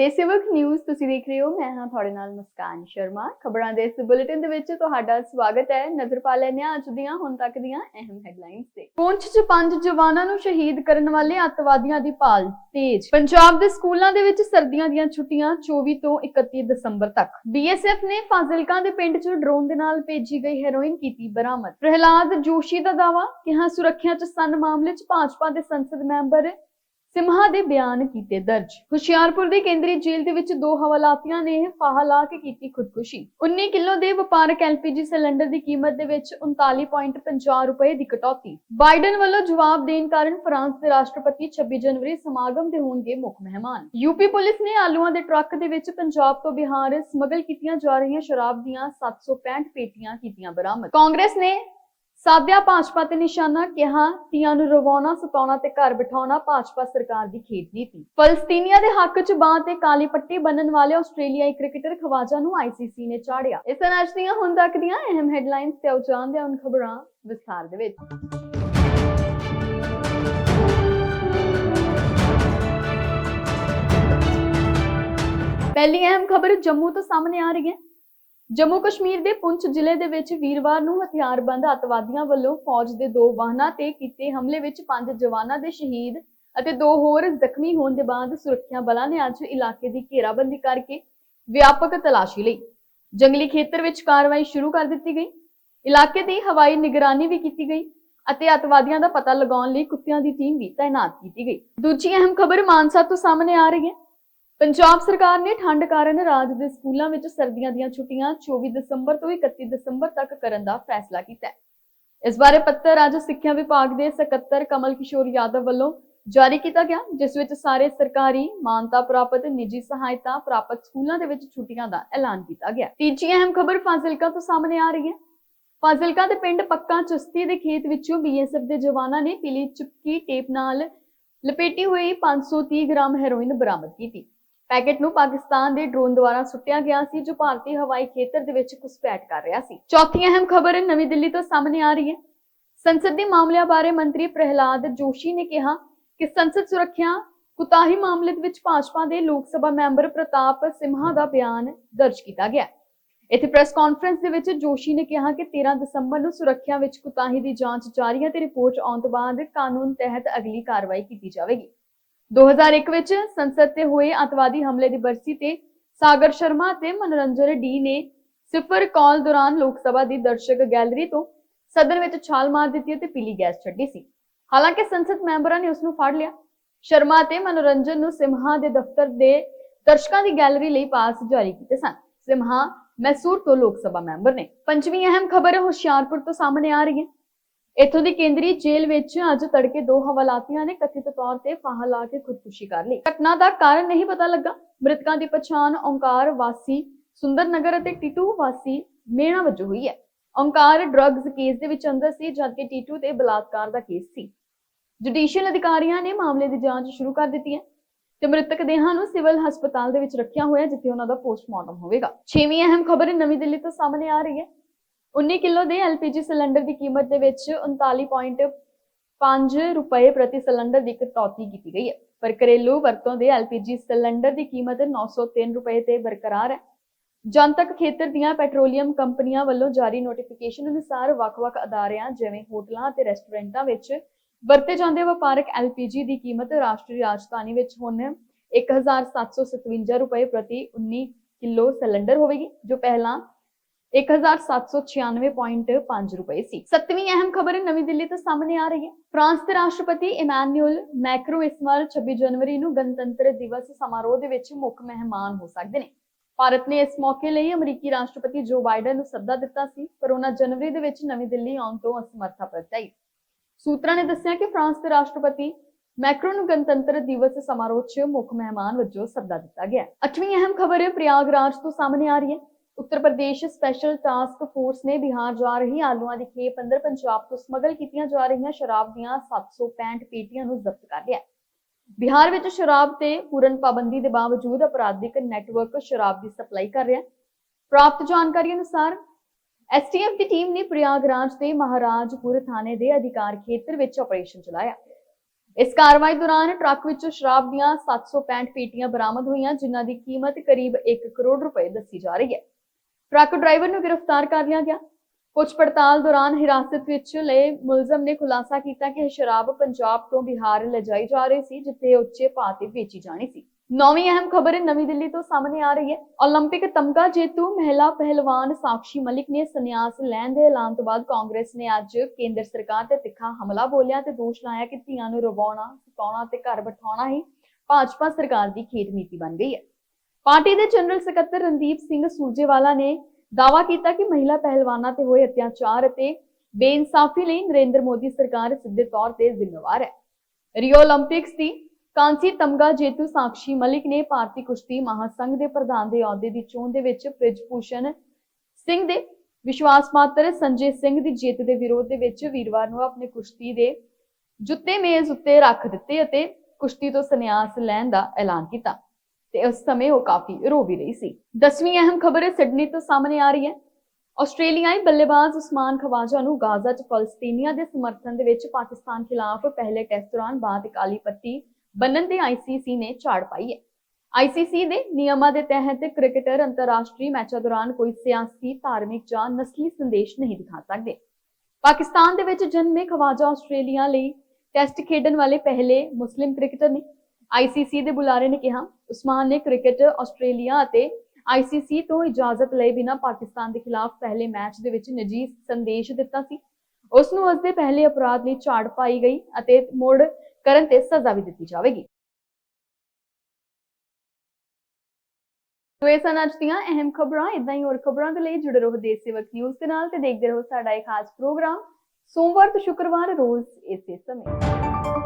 ਦੇਸੇਵਕ news ਤੁਸੀਂ ਦੇਖ ਰਹੇ ਹੋ। ਮੈਂ ਹਾਂ ਤੁਹਾਡੇ ਨਾਲ ਮੁਸਕਾਨ ਸ਼ਰਮਾ। ਖਬਰਾਂ ਦੇ ਇਸ ਬੁਲੇਟਿਨ ਦੇ ਵਿੱਚ ਤੁਹਾਡਾ ਸਵਾਗਤ ਹੈ। ਨਜ਼ਰ ਪਾ ਲੈਂਦੇ ਹਾਂ ਅੱਜ ਦੀਆਂ, ਹੁਣ ਤੱਕ ਦੀਆਂ ਅਹਿਮ ਹੈਡਲਾਈਨਸ ਤੇ। ਪੁੰਛ 'ਚ ਪੰਜ ਜਵਾਨਾਂ ਨੂੰ ਸ਼ਹੀਦ ਕਰਨ ਵਾਲੇ ਅੱਤਵਾਦੀਆਂ ਦੀ ਭਾਲ ਤੇਜ਼। ਪੰਜਾਬ ਦੇ ਸਕੂਲਾਂ ਦੇ ਵਿੱਚ ਸਰਦੀਆਂ ਦੀਆਂ ਛੁੱਟੀਆਂ 24 ਤੋਂ 31 ਦਸੰਬਰ ਤੱਕ। ਬੀਐਸਐਫ ਨੇ ਫਾਜ਼ਿਲਕਾ ਦੇ ਪਿੰਡ 'ਚ ਡਰੋਨ ਦੇ ਨਾਲ ਭੇਜੀ ਗਈ ਹੈਰੋਇਨ ਕੀਤੀ ਬਰਾਮਦ। ਪ੍ਰਹਿਲਾਦ ਜੋਸ਼ੀ ਦਾ ਦਾਵਾ ਕਿ ਹਾਂ ਸੁਰੱਖਿਆ 'ਚ ਸਨ ਮਾਮਲੇ 'ਚ ਭਾਜਪਾ ਦੇ ਸੰਸਦ ਮੈਂਬਰ ਸਿੰਮਾ ਦੇ ਬਿਆਨ ਕੀਤੇ ਦਰਜ। ਹੁਸ਼ਿਆਰਪੁਰ ਦੇ ਕੇਂਦਰੀ ਜੇਲ੍ਹ ਦੇ ਵਿੱਚ ਦੋ ਹਵਾਲਾਤੀਆਂ ਨੇ ਫਾਹਾ ਲਾ ਕੇ ਕੀਤੀ ਖੁਦਕੁਸ਼ੀ। 19 ਕਿਲੋ ਦੇ ਵਪਾਰਕ ਐਲਪੀਜੀ ਸਿਲੰਡਰ ਦੀ ਕੀਮਤ ਦੇ ਵਿੱਚ 39.50 ਰੁਪਏ ਦੀ ਕਟੌਤੀ। ਬਾਈਡਨ ਵੱਲੋਂ ਜਵਾਬ ਦੇਣ ਕਾਰਨ ਫਰਾਂਸ ਦੇ ਰਾਸ਼ਟਰਪਤੀ 26 ਜਨਵਰੀ ਸਮਾਗਮ ਦੇ ਹੋਣਗੇ ਮੁੱਖ ਮਹਿਮਾਨ। ਯੂਪੀ ਪੁਲਿਸ ਨੇ ਆਲੂਆਂ ਦੇ ਟਰੱਕ ਦੇ ਵਿੱਚ ਪੰਜਾਬ ਤੋਂ ਬਿਹਾਰ ਸਮਗਲ ਕੀਤੀਆਂ ਜਾ ਰਹੀਆਂ ਸ਼ਰਾਬ ਦੀਆਂ 765 ਪੇਟੀਆਂ ਕੀਤੀਆਂ ਬਰਾਮਦ। ਕਾਂਗਰਸ ਨੇ ਸਾਧਿਆ ਭਾਜਪਾ ਤੇ ਨਿਸ਼ਾਨਾ ਕਿਹਾ ਤੀਆਂ ਨੂੰ ਰਵਾਉਣਾ, ਸਤਾਉਣਾ ਤੇ ਘਰ ਬਿਠਾਉਣਾ ਭਾਜਪਾ ਸਰਕਾਰ ਦੀ ਖੇਡ ਨੀਤੀ। ਫਲਸਤੀਨੀਆਂ ਦੇ ਹੱਕ 'ਚ ਬਾਂਹ ਤੇ ਕਾਲੀ ਪੱਟੀ ਬੰਨਣ ਵਾਲੇ ਆਸਟ੍ਰੇਲੀਆਈ ਕ੍ਰਿਕਟਰ ਖਵਾਜਾ ਨੂੰ ਆਈਸੀਸੀ ਨੇ ਚਾੜਿਆ। ਇਸ ਤਰ੍ਹਾਂ ਅੱਜ ਦੀਆਂ ਹੁਣ ਤੱਕ ਦੀਆਂ ਅਹਿਮ ਹੈਡਲਾਈਨਸ ਤੇ ਆਓ ਜਾਣਦੇ ਹਾਂ ਖਬਰਾਂ ਵਿਸਥਾਰ ਦੇ ਵਿੱਚ। ਪਹਿਲੀ ਅਹਿਮ ਖਬਰ ਜੰਮੂ ਤੋਂ ਸਾਹਮਣੇ ਆ ਰਹੀ ਹੈ। ਜੰਮੂ ਕਸ਼ਮੀਰ ਦੇ ਪੁੰਛ ਜ਼ਿਲ੍ਹੇ ਦੇ ਵਿੱਚ ਵੀਰਵਾਰ ਨੂੰ ਹਥਿਆਰਬੰਦ ਅੱਤਵਾਦੀਆਂ ਵੱਲੋਂ ਫੌਜ ਦੇ ਦੋ ਵਾਹਨਾਂ ਤੇ ਕੀਤੇ ਹਮਲੇ ਵਿੱਚ ਪੰਜ ਜਵਾਨਾਂ ਦੇ ਸ਼ਹੀਦ ਅਤੇ ਦੋ ਹੋਰ ਜ਼ਖਮੀ ਹੋਣ ਦੇ ਬਾਅਦ ਸੁਰੱਖਿਆ ਬਲਾਂ ਨੇ ਅੱਜ ਇਲਾਕੇ ਦੀ ਘੇਰਾਬੰਦੀ ਕਰਕੇ ਵਿਆਪਕ ਤਲਾਸ਼ੀ ਲਈ। ਜੰਗਲੀ ਖੇਤਰ ਵਿੱਚ ਕਾਰਵਾਈ ਸ਼ੁਰੂ ਕਰ ਦਿੱਤੀ ਗਈ। ਇਲਾਕੇ ਦੀ ਹਵਾਈ ਨਿਗਰਾਨੀ ਵੀ ਕੀਤੀ ਗਈ ਅਤੇ ਅੱਤਵਾਦੀਆਂ ਦਾ ਪਤਾ ਲਗਾਉਣ ਲਈ ਕੁੱਤਿਆਂ ਦੀ ਟੀਮ ਵੀ ਤਾਇਨਾਤ ਕੀਤੀ ਗਈ। ਦੂਜੀ ਅਹਿਮ ਖਬਰ ਮਾਨਸਾ ਤੋਂ ਸਾਹਮਣੇ ਆ ਰਹੀ ਹੈ। ਪੰਜਾਬ ਸਰਕਾਰ ਨੇ ਠੰਡ ਕਾਰਨ ਰਾਜ ਦੇ ਸਕੂਲਾਂ ਵਿੱਚ ਸਰਦੀਆਂ ਦੀਆਂ ਛੁੱਟੀਆਂ 24 ਦਸੰਬਰ ਤੋਂ 31 ਦਸੰਬਰ ਤੱਕ ਕਰਨ ਦਾ ਫੈਸਲਾ ਕੀਤਾ ਹੈ। ਇਸ ਬਾਰੇ ਪੱਤਰ ਅੱਜ ਸਿੱਖਿਆ ਵਿਭਾਗ ਦੇ ਸਕੱਤਰ ਕਮਲ ਕਿਸ਼ੋਰ ਯਾਦਵ ਵੱਲੋਂ ਜਾਰੀ ਕੀਤਾ ਗਿਆ, ਜਿਸ ਵਿੱਚ ਸਾਰੇ ਸਰਕਾਰੀ ਮਾਨਤਾ ਪ੍ਰਾਪਤ, ਨਿੱਜੀ ਸਹਾਇਤਾ ਪ੍ਰਾਪਤ ਸਕੂਲਾਂ ਦੇ ਵਿੱਚ ਛੁੱਟੀਆਂ ਦਾ ਐਲਾਨ ਕੀਤਾ ਗਿਆ। ਤੀਜੀ ਅਹਿਮ ਖਬਰ ਫਾਜ਼ਿਲਕਾ ਤੋਂ ਸਾਹਮਣੇ ਆ ਰਹੀ ਹੈ। ਫਾਜ਼ਿਲਕਾ ਦੇ ਪਿੰਡ ਪੱਕਾ ਚਸਤੀ ਦੇ ਖੇਤ ਵਿੱਚੋਂ ਬੀਐਸਐਫ ਦੇ ਜਵਾਨਾਂ ਨੇ ਪੀਲੀ ਚਿਪਕੀ ਟੇਪ ਨਾਲ ਲਪੇਟੀ ਹੋਈ 530 ਗ੍ਰਾਮ ਹੈਰੋਇਨ ਬਰਾਮਦ ਕੀਤੀ। ਪੈਕੇਟ ਨੂੰ ਪਾਕਿਸਤਾਨ ਦੇ ਡਰੋਨ ਦੁਆਰਾ ਸੁੱਟਿਆ ਗਿਆ ਸੀ, ਜੋ ਭਾਰਤੀ ਹਵਾਈ ਖੇਤਰ ਦੇ ਵਿੱਚ ਘੁਸਪੈਠ ਕਰ ਰਿਹਾ ਸੀ। ਚੌਥੀ ਅਹਿਮ ਖਬਰ ਨਵੀਂ ਦਿੱਲੀ ਤੋਂ ਸਾਹਮਣੇ ਆ ਰਹੀ ਹੈ। ਸੰਸਦੀ ਮਾਮਲਿਆਂ ਬਾਰੇ ਮੰਤਰੀ ਪ੍ਰਹਿਲਾਦ ਜੋਸ਼ੀ ਨੇ ਕਿਹਾ ਕਿ ਸੰਸਦ ਸੁਰੱਖਿਆ ਕੁਤਾਹੀ ਮਾਮਲੇ ਵਿੱਚ ਭਾਜਪਾ ਦੇ ਲੋਕ ਸਭਾ ਮੈਂਬਰ ਪ੍ਰਤਾਪ ਸਿੰਹਾ ਦਾ ਬਿਆਨ ਦਰਜ ਕੀਤਾ ਗਿਆ ਇੱਥੇ ਪ੍ਰੈਸ ਕਾਨਫਰੰਸ ਦੇ ਵਿੱਚ ਜੋਸ਼ੀ ਨੇ ਕਿਹਾ ਕਿ 13 ਦਸੰਬਰ ਨੂੰ ਸੁਰੱਖਿਆ ਵਿੱਚ ਕੁਤਾਹੀ ਦੀ ਜਾਂਚ ਜਾਰੀ ਹੈ ਤੇ ਰਿਪੋਰਟ ਆਉਣ ਤੋਂ ਬਾਅਦ ਕਾਨੂੰਨ ਤਹਿਤ ਅਗਲੀ ਕਾਰਵਾਈ ਕੀਤੀ ਜਾਵੇਗੀ। 2001 ਵਿੱਚ ਸੰਸਦ ਤੇ ਹੋਏ ਅਤਵਾਦੀ ਹਮਲੇ ਦੀ ਬਰਸੀ ਤੇ ਸਾਗਰ ਸ਼ਰਮਾ ਤੇ ਮਨੋਰੰਜਨ ਡੀ ਨੇ ਸਿਫਰ ਕਾਲ ਦੌਰਾਨ ਲੋਕ ਸਭਾ ਦੀ ਦਰਸ਼ਕ ਗੈਲਰੀ ਤੋਂ ਸਦਨ ਵਿੱਚ ਛਾਲ ਮਾਰ ਦਿੱਤੀ ਤੇ ਪੀਲੀ ਗੈਸ ਛੱਡੀ ਸੀ। ਹਾਲਾਂਕਿ ਸੰਸਦ ਮੈਂਬਰਾਂ ਨੇ ਉਸ ਨੂੰ ਫੜ ਲਿਆ। ਸ਼ਰਮਾ ਤੇ ਮਨੋਰੰਜਨ ਨੂੰ ਸਿੰਹਾ ਦੇ ਦਫ਼ਤਰ ਦੇ ਦਰਸ਼ਕਾਂ ਦੀ ਗੈਲਰੀ ਲਈ ਪਾਸ ਜਾਰੀ ਕੀਤੇ ਸਨ। ਸਿਮਹਾ ਮੈਸੂਰ ਤੋਂ ਲੋਕ ਸਭਾ ਮੈਂਬਰ ਨੇ। ਪੰਜਵੀਂ ਅਹਿਮ ਖਬਰ ਹੁਸ਼ਿਆਰਪੁਰ ਤੋਂ ਸਾਹਮਣੇ ਆ ਰਹੀ ਹੈ। ਇੱਥੋਂ ਦੀ ਕੇਂਦਰੀ ਜੇਲ੍ਹ ਵਿੱਚ ਅੱਜ ਤੜਕੇ ਦੋ ਹਵਾਲਾਤੀਆਂ ਨੇ ਕਥਿਤ ਤੌਰ ਤੇ ਫਾਹਾ ਲਾ ਕੇ ਖੁਦਕੁਸ਼ੀ ਕਰ ਲਈ। ਘਟਨਾ ਦਾ ਕਾਰਨ ਨਹੀਂ ਪਤਾ ਲੱਗਾ। ਮ੍ਰਿਤਕਾਂ ਦੀ ਪਛਾਣ ਓਂਕਾਰ ਵਾਸੀ ਸੁੰਦਰ ਨਗਰ ਅਤੇ ਟੀਟੂ ਵਾਸੀ ਮੇਣਾ ਵਜੋਂ ਹੋਈ ਹੈ। ਓਂਕਾਰ ਡਰੱਗਸ ਕੇਸ ਦੇ ਵਿੱਚ ਅੰਦਰ ਸੀ, ਜਦਕਿ ਟੀਟੂ ਤੇ ਬਲਾਤਕਾਰ ਦਾ ਕੇਸ ਸੀ। ਜੁਡੀਸ਼ੀਅਲ ਅਧਿਕਾਰੀਆਂ ਨੇ ਮਾਮਲੇ ਦੀ ਜਾਂਚ ਸ਼ੁਰੂ ਕਰ ਦਿੱਤੀ ਹੈ ਤੇ ਮ੍ਰਿਤਕ ਦੇਹਾਂ ਨੂੰ ਸਿਵਲ ਹਸਪਤਾਲ ਦੇ ਵਿੱਚ ਰੱਖਿਆ ਹੋਇਆ, ਜਿੱਥੇ ਉਹਨਾਂ ਦਾ ਪੋਸਟਮਾਰਟਮ ਹੋਵੇਗਾ। ਛੇਵੀਂ ਅਹਿਮ ਖਬਰ ਨਵੀਂ ਦਿੱਲੀ ਤੋਂ ਸਾਹਮਣੇ ਆ ਰਹੀ ਹੈ। 19 ਕਿਲੋ ਦੇ ਐਲਪੀਜੀ ਸਿਲੰਡਰ ਦੀ ਕੀਮਤ ਦੇ ਵਿੱਚ 39.5 ਰੁਪਏ ਪ੍ਰਤੀ ਸਿਲੰਡਰ ਦੀ ਕਟੌਤੀ ਕੀਤੀ ਗਈ ਹੈ। ਪਰ ਘਰੇਲੂ ਵਰਤੋਂ ਦੇ ਐਲਪੀਜੀ ਸਿਲੰਡਰ ਦੀ ਕੀਮਤ 903 ਰੁਪਏ ਤੇ ਬਰਕਰਾਰ ਹੈ। ਜਨਤਕ ਖੇਤਰ ਦੀਆਂ ਪੈਟਰੋਲੀਅਮ ਕੰਪਨੀਆਂ ਵੱਲੋਂ ਜਾਰੀ ਨੋਟੀਫਿਕੇਸ਼ਨ ਅਨੁਸਾਰ ਵੱਖ-ਵੱਖ ਅਦਾਰਿਆਂ ਜਿਵੇਂ ਹੋਟਲਾਂ ਅਤੇ ਰੈਸਟੋਰੈਂਟਾਂ ਵਿੱਚ ਵਰਤੇ ਜਾਂਦੇ ਵਪਾਰਕ ਐਲਪੀਜੀ ਦੀ ਕੀਮਤ ਰਾਸ਼ਟਰੀ ਰਾਜਧਾਨੀ ਵਿੱਚ ਹੁਣ 1757 ਰੁਪਏ ਪ੍ਰਤੀ 19 ਕਿਲੋ ਸਿਲੰਡਰ ਹੋਵੇਗੀ, ਜੋ ਪਹਿਲਾਂ 1796.5 ਰੁਪਏ ਸੀ। ਸੱਤਵੀਂ ਅਹਿਮ ਖਬਰ ਨਵੀਂ ਦਿੱਲੀ ਤੋਂ ਸਾਹਮਣੇ ਆ ਰਹੀ ਹੈ। ਫਰਾਂਸ ਦੇ ਰਾਸ਼ਟਰਪਤੀ ਇਮੈਨੂਅਲ ਮੈਕਰੋ ਇਸ ਵਾਰ 26 ਜਨਵਰੀ ਨੂੰ ਗਣਤੰਤਰ ਦਿਵਸ ਸਮਾਰੋਹ ਦੇ ਵਿੱਚ ਮੁੱਖ ਮਹਿਮਾਨ ਹੋ ਸਕਦੇ ਨੇ। ਭਾਰਤ ਨੇ ਇਸ ਮੌਕੇ ਲਈ ਅਮਰੀਕੀ ਰਾਸ਼ਟਰਪਤੀ ਜੋ ਬਾਈਡਨ ਨੂੰ ਸੱਦਾ ਦਿੱਤਾ ਸੀ, ਪਰ ਉਹਨਾਂ ਜਨਵਰੀ ਦੇ ਵਿੱਚ ਨਵੀਂ ਦਿੱਲੀ ਆਉਣ ਤੋਂ ਅਸਮਰਥਾ ਪ੍ਰਗਟਾਈ। ਸੂਤਰਾਂ ਨੇ ਦੱਸਿਆ ਕਿ ਫਰਾਂਸ ਦੇ ਰਾਸ਼ਟਰਪਤੀ ਮੈਕਰੋ ਨੂੰ ਗਣਤੰਤਰ ਦਿਵਸ ਸਮਾਰੋਹ 'ਚ ਮੁੱਖ ਮਹਿਮਾਨ ਵਜੋਂ ਸੱਦਾ ਦਿੱਤਾ ਗਿਆ। ਹੈ। ਅੱਠਵੀਂ ਅਹਿਮ ਖਬਰ ਪ੍ਰਯਾਗਰਾਜ ਤੋਂ ਸਾਹਮਣੇ ਆ ਰਹੀ ਹੈ। Uttar Pradesh special task force ਨੇ ਬਿਹਾਰ ਜਾ ਰਹੀ ਆਲੂਆਂ ਦੀ ਖੇਪ ਅੰਦਰ ਪੰਜਾਬ ਤੋਂ ਸਮਗਲ ਕੀਤੀਆਂ ਜਾ ਰਹੀਆਂ ਸ਼ਰਾਬ ਦੀਆਂ 765 ਪੇਟੀਆਂ ਨੂੰ ਜ਼ਬਤ ਕਰ ਲਿਆ। ਬਿਹਾਰ ਵਿੱਚ ਸ਼ਰਾਬ ਤੇ ਪੂਰਨ ਪਾਬੰਦੀ ਦੇ ਬਾਵਜੂਦ ਅਪਰਾਧਿਕ ਨੈਟਵਰਕ ਸ਼ਰਾਬ ਦੀ ਸਪਲਾਈ ਕਰ ਰਿਹਾ। ਪ੍ਰਾਪਤ ਜਾਣਕਾਰੀ ਅਨੁਸਾਰ ਐਸਟੀਐਫ ਦੀ ਟੀਮ ਨੇ ਪ੍ਰਯਾਗਰਾਜ ਦੇ ਮਹਾਰਾਜਪੁਰ ਥਾਣੇ ਦੇ ਅਧਿਕਾਰ ਖੇਤਰ ਵਿੱਚ ਆਪਰੇਸ਼ਨ ਚਲਾਇਆ। ਇਸ ਕਾਰਵਾਈ ਦੌਰਾਨ ਟਰੱਕ ਵਿੱਚ ਸ਼ਰਾਬ ਦੀਆਂ 765 ਪੇਟੀਆਂ ਬਰਾਮਦ ਹੋਈਆਂ, ਜਿਨ੍ਹਾਂ ਦੀ ਕੀਮਤ ਕਰੀਬ 1 ਕਰੋੜ ਰੁਪਏ ਦੱਸੀ ਜਾ ਰਹੀ ਹੈ। ਟਰੱਕ ਡਰਾਈਵਰ ਨੂੰ ਗ੍ਰਿਫਤਾਰ ਕਰ ਲਿਆ ਗਿਆ ਪੁੱਛ ਪੜਤਾਲ ਦੌਰਾਨ ਹਿਰਾਸਤ ਵਿੱਚ ਲਏ ਮੁਲਜ਼ਮ ਨੇ ਖੁਲਾਸਾ ਕੀਤਾ ਕਿ ਇਹ ਸ਼ਰਾਬ ਪੰਜਾਬ ਤੋਂ ਬਿਹਾਰ ਲਿਜਾਈ ਜਾ ਰਹੀ ਸੀ ਜਿੱਥੇ ਇਹ ਉੱਚੇ ਭਾਅ ਤੇ ਵੇਚੀ ਜਾਣੀ ਸੀ ਨੌਵੀਂ ਅਹਿਮ ਖਬਰ ਨਵੀਂ ਦਿੱਲੀ ਤੋਂ ਸਾਹਮਣੇ ਆ ਰਹੀ ਹੈ 올림픽 ਤਮਗਾ ਜੇਤੂ ਮਹਿਲਾ ਪਹਿਲਵਾਨ ਸਾਕਸ਼ੀ ਮਲਿਕ ਨੇ ਸੰਨਿਆਸ ਲੈਣ ਦੇ ਐਲਾਨ ਤੋਂ ਬਾਅਦ ਕਾਂਗਰਸ ਨੇ ਅੱਜ ਕੇਂਦਰ ਸਰਕਾਰ ਤੇ ਤਿੱਖਾ ਹਮਲਾ ਬੋਲਿਆ ਤੇ ਦੋਸ਼ ਲਾਇਆ ਕਿ ਧੀਆਂ ਨੂੰ ਰਵਾਉਣਾ ਸਤਾਉਣਾ ਤੇ ਘਰ ਬਿਠਾਉਣਾ ਹੀ ਭਾਜਪਾ ਸਰਕਾਰ ਦੀ ਖੇਡ ਨੀਤੀ ਬਣ ਗਈ ਹੈ ਪਾਰਟੀ ਦੇ ਜਨਰਲ ਸਕੱਤਰ ਰਣਦੀਪ ਸਿੰਘ ਸੂਰਜੇਵਾਲਾ ਨੇ ਦਾਵਾ ਕੀਤਾ ਕਿ ਮਹਿਲਾ ਪਹਿਲਵਾਨਾਂ ਤੇ ਹੋਏ ਅਤਿਆਚਾਰ ਅਤੇ ਬੇਇਨਸਾਫੀ ਲਈ ਨਰਿੰਦਰ ਮੋਦੀ ਸਰਕਾਰ ਸਿੱਧੇ ਤੌਰ ਤੇ ਜ਼ਿੰਮੇਵਾਰ ਹੈ। ਰਿਓ 올림픽ਸ ਦੀ ਕਾਂਸੀ ਤਮਗਾ ਜੇਤੂ ਸਾਖੀ ਮਲਿਕ ਨੇ ਭਾਰਤੀ ਕੁਸ਼ਤੀ ਮਹਾਸੰਘ ਦੇ ਪ੍ਰਧਾਨ ਦੇ ਅਹੁਦੇ ਦੀ ਚੋਣ ਦੇ ਵਿੱਚ ਪ੍ਰਿਜਪੂਸ਼ਨ ਸਿੰਘ ਦੇ ਵਿਸ਼ਵਾਸ ਪਾਤਰ ਸੰਜੇ ਸਿੰਘ ਦੀ ਜਿੱਤ ਦੇ ਵਿਰੋਧ ਦੇ ਵਿੱਚ ਵੀਰਵਾਰ ਨੂੰ ਆਪਣੇ ਕੁਸ਼ਤੀ ਦੇ ਜੁੱਤੇ ਮੇਜ਼ ਉੱਤੇ ਰੱਖ ਦਿੱਤੇ ਅਤੇ ਕੁਸ਼ਤੀ ਤੋਂ ਸੰਨਿਆਸ ਲੈਣ ਦਾ ਐਲਾਨ ਕੀਤਾ। ਤੇ ਉਸ ਸਮੇਂ ਉਹ ਕਾਫੀ ਰੋ ਵੀ ਰਹੀ ਸੀ। ਦਸਵੀਂ ਅਹਿਮ ਖਬਰ ਸਿਡਨੀ ਤੋਂ ਸਾਹਮਣੇ ਆ ਰਹੀ ਹੈ। ਆਸਟ੍ਰੇਲੀਆਈ ਬੱਲੇਬਾਜ਼ ਉਸਮਾਨ ਖਵਾਜਾ ਨੂੰ ਗਾਜ਼ਾ 'ਚ ਫਲਸਤੀਨੀਆਂ ਦੇ ਸਮਰਥਨ ਦੇ ਵਿੱਚ ਪਾਕਿਸਤਾਨ ਖਿਲਾਫ ਪਹਿਲੇ ਟੈਸਟ ਦੌਰਾਨ ਬਾਅਦ ਕਾਲੀ ਪੱਟੀ ਬੰਨਣ ਦੇ ਆਈਸੀਸੀ ਨੇ ਝਾੜ ਪਾਈ ਹੈ। ਆਈਸੀਸੀ ਦੇ ਨਿਯਮਾਂ ਦੇ ਤਹਿਤ ਕ੍ਰਿਕਟਰ ਅੰਤਰਰਾਸ਼ਟਰੀ ਮੈਚਾਂ ਦੌਰਾਨ ਕੋਈ ਸਿਆਸੀ, ਧਾਰਮਿਕ ਜਾਂ ਨਸਲੀ ਸੰਦੇਸ਼ ਨਹੀਂ ਦਿਖਾ ਸਕਦੇ। ਪਾਕਿਸਤਾਨ ਦੇ ਵਿੱਚ ਜਨਮੇ ਖਵਾਜਾ ਆਸਟ੍ਰੇਲੀਆ ਲਈ ਟੈਸਟ ਖੇਡਣ ਵਾਲੇ ਪਹਿਲੇ ਮੁਸਲਿਮ ਕ੍ਰਿਕਟਰ ਨੇ ਆਈਸੀਸੀ ਦੇ ਬੁਲਾਰੇ ਨੇ ਕਿਹਾ, ਉਸਮਾਨ ਨੇ ਕ੍ਰਿਕਟ, ਆਸਟ੍ਰੇਲੀਆ ਅਤੇ ਆਈਸੀਸੀ ਤੋਂ ਇਜਾਜ਼ਤ ਲਏ ਬਿਨਾਂ ਪਾਕਿਸਤਾਨ ਦੇ ਖਿਲਾਫ ਪਹਿਲੇ ਮੈਚ ਦੇ ਵਿੱਚ ਨਿੱਜੀ ਸੰਦੇਸ਼ ਦਿੱਤਾ ਸੀ। ਉਸ ਨੂੰ ਉਸ ਦੇ ਪਹਿਲੇ ਅਪਰਾਧ ਲਈ ਝਾੜ ਪਾਈ ਗਈ ਅਤੇ ਮੁੜ ਕਰਨ ਤੇ ਸਜ਼ਾ ਵੀ ਦਿੱਤੀ ਜਾਵੇਗੀ। ਸੋ ਇਹ ਸਨ ਅੱਜ ਦੀਆਂ ਅਹਿਮ ਖਬਰਾਂ। ਇਦਾਂ ਹੀ ਹੋਰ ਖਬਰਾਂ ਦੇ ਲਈ ਜੁੜੇ ਰਹੋ ਦੇਸ਼ ਸੇਵਕ ਨਿਊਜ਼ ਦੇ ਨਾਲ ਤੇ ਦੇਖਦੇ ਰਹੋ ਸਾਡਾ ਇਹ ਖਾਸ ਪ੍ਰੋਗਰਾਮ। ਸੋਮਵਾਰ ਤੋਂ ਸ਼ੁੱਕਰਵਾਰ ਰੋਜ਼ ਇਸੇ ਸਮੇਂ।